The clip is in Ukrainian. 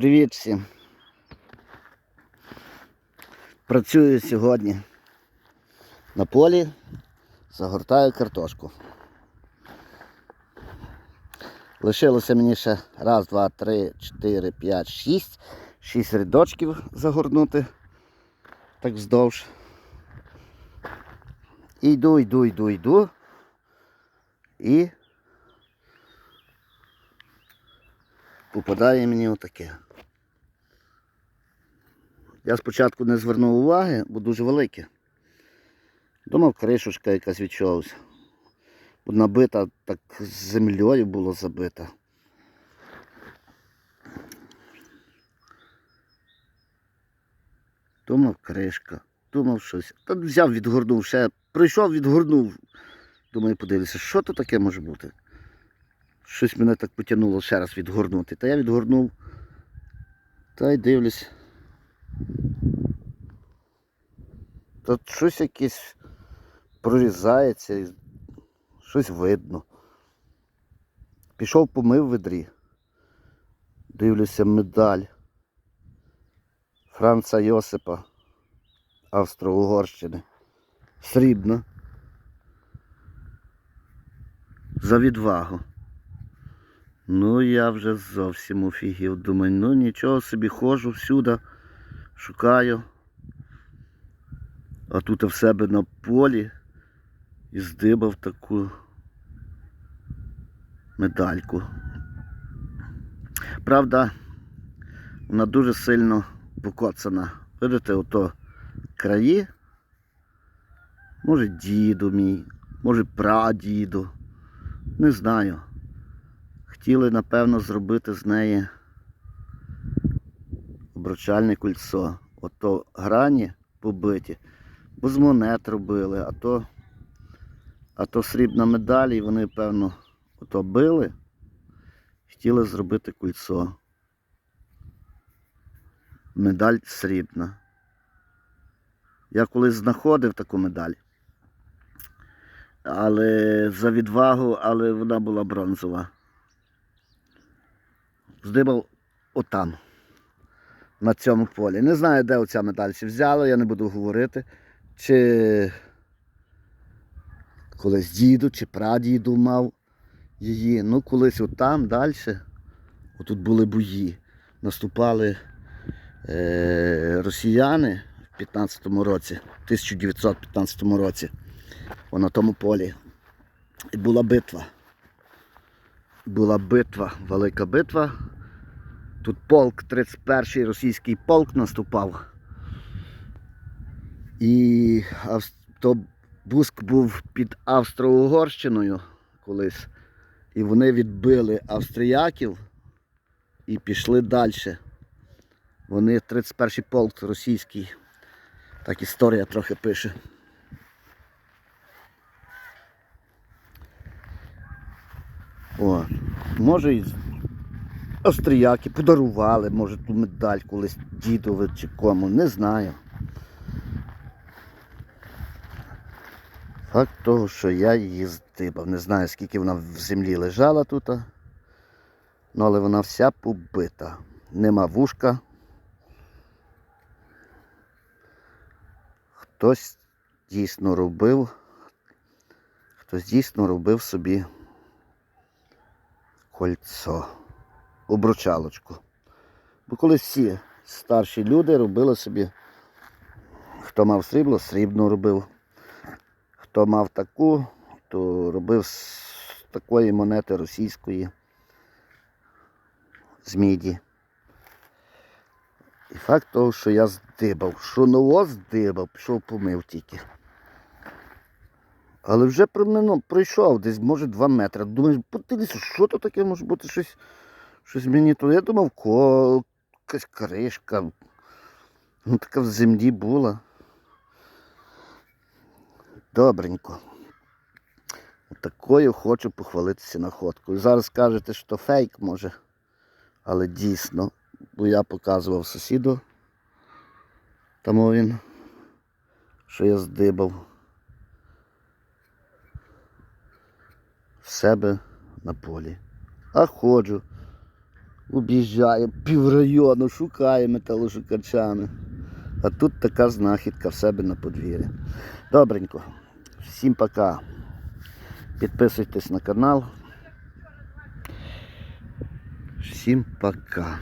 Привіт всім. Працюю сьогодні на полі, загортаю картошку. Лишилося мені ще раз, два, три, чотири, п'ять, шість. Шість рядочків загорнути. Так вздовж. І йду, йду, йду, йду. І попадає мені отаке. Я спочатку не звернув уваги, бо дуже велике. Думав, кришечка якась відчувалася. Набита так землею було забита. Думав кришка, думав щось. Та взяв, відгорнув, ще прийшов, відгорнув. Думаю, подивлюся, що то таке може бути. Щось мене так потягнуло ще раз відгорнути. Та я відгорнув. Та й дивлюсь. Та щось якесь прорізається, щось видно. Пішов помив ведрі. Дивлюся медаль Франца Йосипа Австро-Угорщини. Срібна. За відвагу. Ну, я вже зовсім офігів. Думаю, ну нічого собі ходжу всюди, шукаю. А тут в себе на полі і здибав таку медальку. Правда, вона дуже сильно покоцана. Видите, ото краї. Може діду мій, може прадіду. Не знаю. Хотіли, напевно, зробити з неї обручальне кольцо. Ото грані побиті, бо з монет робили, а то, а то срібна медаль, і вони, певно, ото били, хотіли зробити кольцо. Медаль срібна. Я колись знаходив таку медаль. Але за відвагу, але вона була бронзова здибав отам, на цьому полі. Не знаю, де оця медаль ще взяла, я не буду говорити. Чи колись діду, чи прадіду мав її. Ну, колись отам далі, отут були бої. Наступали е, росіяни в 15-му році, 1915 році, о, на тому полі. І була битва була битва, велика битва. Тут полк, 31-й російський полк наступав. І автобуск був під Австро-Угорщиною колись. І вони відбили австріяків і пішли далі. Вони 31-й полк російський. Так історія трохи пише. О, може і австріяки подарували, може ту медаль колись дідові чи кому, не знаю. Факт того, що я її здибав. Не знаю, скільки вона в землі лежала тут. Ну, але вона вся побита. Нема вушка. Хтось дійсно робив, хтось дійсно робив собі кольцо, обручалочку. Бо колись всі старші люди робили собі, хто мав срібло, срібну робив. Хто мав таку, то робив з такої монети російської з міді. І факт того, що я здибав, що ново здибав, пішов помив тільки. Але вже промину, пройшов десь, може, 2 метри. Думаєш, подивися, що то таке може бути щось щось мені то. Я думав, ко, якась кришка. Ну, така в землі була. Добренько. Такою хочу похвалитися находкою. Зараз скажете, що фейк може. Але дійсно, бо я показував сусіду. Тому він, що я здибав. в себе на полі. А ходжу. Об'їжджає піврайону, шукає металошукачами. А тут така знахідка в себе на подвір'ї. Добренько. Всім пока. Підписуйтесь на канал. Всім пока.